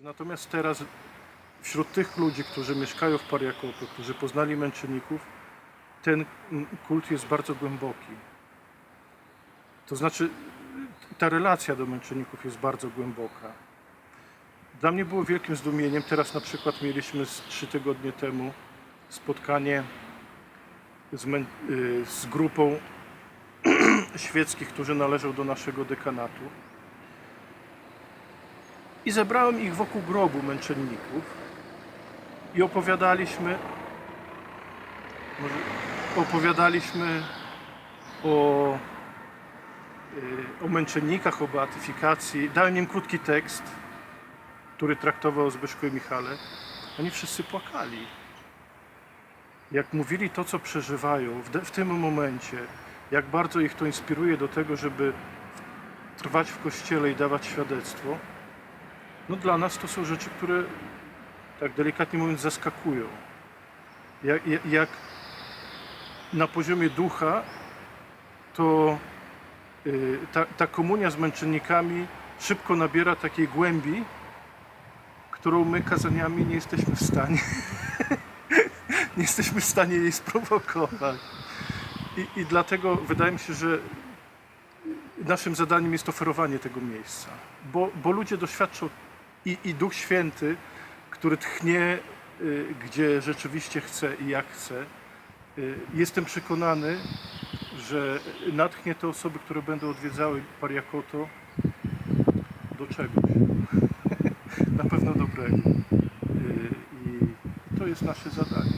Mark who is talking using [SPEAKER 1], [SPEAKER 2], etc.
[SPEAKER 1] Natomiast teraz wśród tych ludzi, którzy mieszkają w Pariakoto, którzy poznali męczenników, ten kult jest bardzo głęboki. To znaczy, ta relacja do męczenników jest bardzo głęboka. Dla mnie było wielkim zdumieniem. Teraz na przykład mieliśmy trzy tygodnie temu spotkanie z, y, z grupą świeckich, którzy należą do naszego dekanatu. I zebrałem ich wokół grobu męczenników i opowiadaliśmy, może opowiadaliśmy o, y, o męczennikach, o beatyfikacji. Dałem im krótki tekst, który traktował o Zbyszku i Michale. Oni wszyscy płakali. Jak mówili to, co przeżywają w, de- w tym momencie, jak bardzo ich to inspiruje do tego, żeby trwać w kościele i dawać świadectwo, no dla nas to są rzeczy, które tak delikatnie mówiąc zaskakują. Jak, jak, na poziomie ducha to y, ta, ta komunia z męczennikami szybko nabiera takiej głębi, którą my kazaniami nie jesteśmy w stanie nie jesteśmy w stanie jej sprowokować. I, I dlatego wydaje mi się, że naszym zadaniem jest oferowanie tego miejsca, bo, bo ludzie doświadczą i, i Duch Święty, który tchnie, y, gdzie rzeczywiście chce i jak chce. Y, jestem przekonany, że natchnie te osoby, które będą odwiedzały Pariakoto do czegoś. Na pewno dobrego. Y, I to jest nasze zadanie.